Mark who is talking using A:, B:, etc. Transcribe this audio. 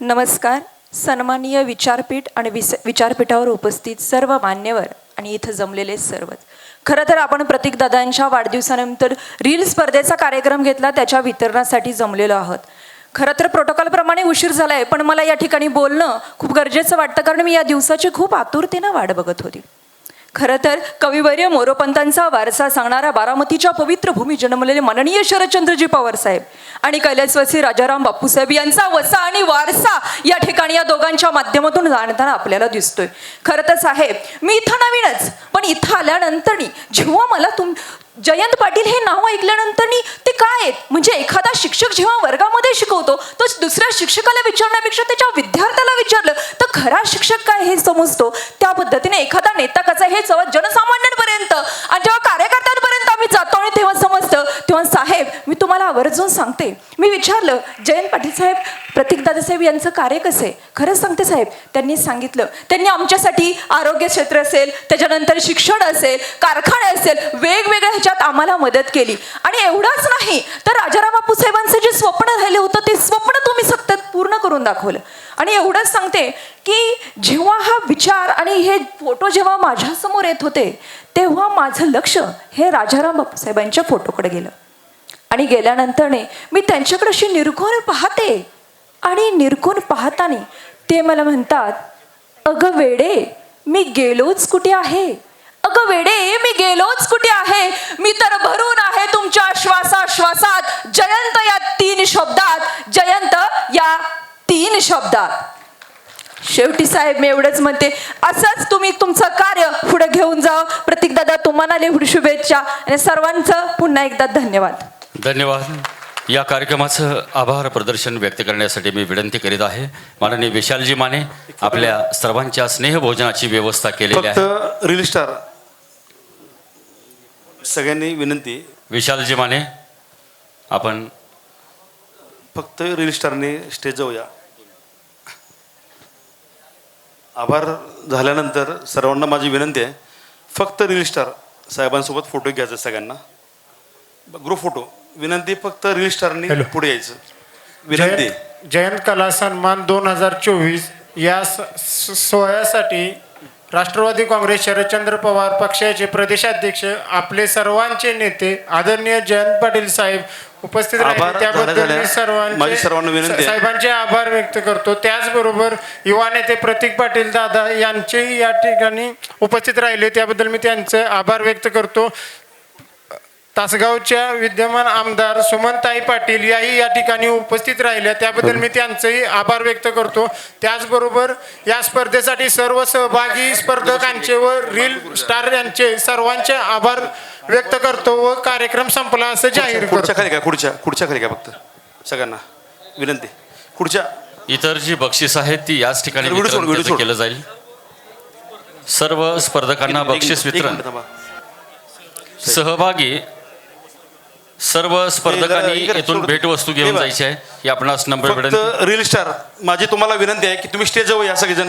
A: नमस्कार. सन्माननीय विचारपीठ आणि विस विचारपीठावर उपस्थित सर्व मान्यवर आणि इथं जमलेले सर्वच. खरं तर आपण प्रतीकदादांच्या वाढदिवसानंतर रील स्पर्धेचा कार्यक्रम घेतला त्याच्या वितरणासाठी जमलेलो आहोत. खरं तर प्रोटोकॉलप्रमाणे उशीर झाला आहे पण मला या ठिकाणी बोलणं खूप गरजेचं वाटतं कारण मी या दिवसाची खूप आतुरतेनं वाट बघत होती. खरं तर कविवर्य मोरोपंतांचा वारसा सांगणारा बारामतीच्या पवित्र भूमी जन्मलेले माननीय शरदचंद्रजी पवार साहेब आणि कैलासवासी राजाराम बापूसाहेब यांचा वसा आणि वारसा या ठिकाणी या दोघांच्या माध्यमातून जाणताना आपल्याला दिसतोय. खरं तर साहेब मी इथं नवीनच पण इथं आल्यानंतर जेव्हा मला तुम जयंत पाटील हे नाव ऐकल्यानंतर काय आहेत? म्हणजे एखादा शिक्षक जेव्हा वर्गामध्ये शिकवतो तो दुसऱ्या शिक्षकाला विचारण्यापेक्षा त्याच्या विद्यार्थ्याला विचारलं तर खरा शिक्षक काय हे समजतो? त्या पद्धतीने एखादा नेता कसा हे जनसामान्य जनसामान्यांपर्यंत आणि जेव्हा कार्यकर्त्यांपर्यंत आम्ही जातो आणि तेव्हा समजतं तेव्हा साहेब मी तुम्हाला आवर्जून सांगते. मी विचारलं जयंत पाटील साहेब प्रतीक दादासाहेब यांचं कार्य कसं आहे? खरंच सांगते साहेब त्यांनी सांगितलं. त्यांनी आमच्यासाठी आरोग्य क्षेत्र असेल त्याच्यानंतर शिक्षण असेल कारखाने असेल वेगवेगळ्या ह्याच्यात आम्हाला मदत केली. आणि एवढंच नाही तर राजाराम बापू साहेबांचं जे स्वप्न राहिलं होतं ते स्वप्न तुम्ही सतत पूर्ण करून दाखवलं. आणि एवढंच सांगते की जेव्हा हा विचार आणि हे फोटो जेव्हा माझ्यासमोर येत होते तेव्हा माझं लक्ष हे राजाराम बापू साहेबांच्या फोटोकडे गेलं. आणि गेल्यानंतरने मी त्यांच्याकडे अशी निरखून पाहते. आणि निरखून पाहताना ते मला म्हणतात अगं वेडे मी गेलोच कुठे आहे? अगं वेडे मी गेलोच कुठे आहे? मी तर भरून आहे तुमच्या श्वासाश्वासात. जयंत या तीन शब्दात जयंत या तीन शब्दात. शेवटी साहेब मी एवढंच म्हणते असंच तुम्ही तुमचं कार्य पुढे घेऊन जा प्रतीक दादा तुम्हाला लिहून शुभेच्छा. आणि सर्वांचं पुन्हा एकदा धन्यवाद.
B: धन्यवाद. या कार्यक्रमाचं आभार प्रदर्शन व्यक्त करण्यासाठी मी विनंती करीत आहे. माननीय विशालजी माने आपल्या सर्वांच्या स्नेहभोजनाची व्यवस्था केलेली आहे.
C: फक्त रील स्टार सगळ्यांनी विनंती.
B: विशालजी माने आपण
C: फक्त रील स्टारने स्टेज जाऊया. आभार झाल्यानंतर सर्वांना माझी विनंती आहे. फक्त रील स्टार साहेबांसोबत फोटो घ्यायचा सगळ्यांना. Group photo. विनंती फक्त रील स्टारने. पुढे यायचं. विनंती.
D: जयंत जयंत कला सन्मान दोन हजार चोवीस या स- स- सोहळ्यासाठी राष्ट्रवादी काँग्रेस शरदचंद्र पवार पक्षाचे प्रदेशाध्यक्ष आपले सर्वांचे नेते आदरणीय जयंत पाटील साहेब उपस्थित
C: आभार.
D: राहिले त्याबद्दल
C: झाल्या-
D: मी सर्वांचे
C: माझी सर्वांना विनंती आहे.
D: साहेबांचे आभार व्यक्त करतो. त्याचबरोबर युवा नेते प्रतीक पाटील दादा यांचेही या ठिकाणी उपस्थित राहिले. त्याबद्दल मी त्यांचे आभार व्यक्त करतो. तासगावच्या विद्यमान आमदार सुमनताई पाटील याही या ठिकाणी उपस्थित राहिल्या. त्याबद्दल मी त्यांचेही आभार व्यक्त करतो. त्याचबरोबर या स्पर्धेसाठी सर्व सहभागी स्पर्धकांचे व रील स्टार यांचे सर्वांचे आभार व्यक्त करतो व कार्यक्रम संपला असं जाहीर करतो.
C: खाली का खुर्च्या खुर्च्या खाली का फक्त सगळ्यांना. विनंती. खुर्च्या
B: इतर जी बक्षीस आहेत ती याच ठिकाणी
C: व्हिडिओ सोड,
B: वितरण
C: व्हिडिओ
B: त्याचं
C: सोड.
B: केलं जाईल. सर्व स्पर्धकांना
C: एक
B: बक्षीस
C: एक
B: वितरण
C: एक मिनिट थांबा.
B: सहभागी सर्व स्पर्धकांनी येथून
C: सोड.
B: भेटवस्तू
C: हे
B: घेऊन
C: बघा.
B: जायची आहे ही आपणास नंबर
C: फक्त रील स्टार माझी तुम्हाला विनंती आहे की तुम्ही स्टेजवर या सगळेजण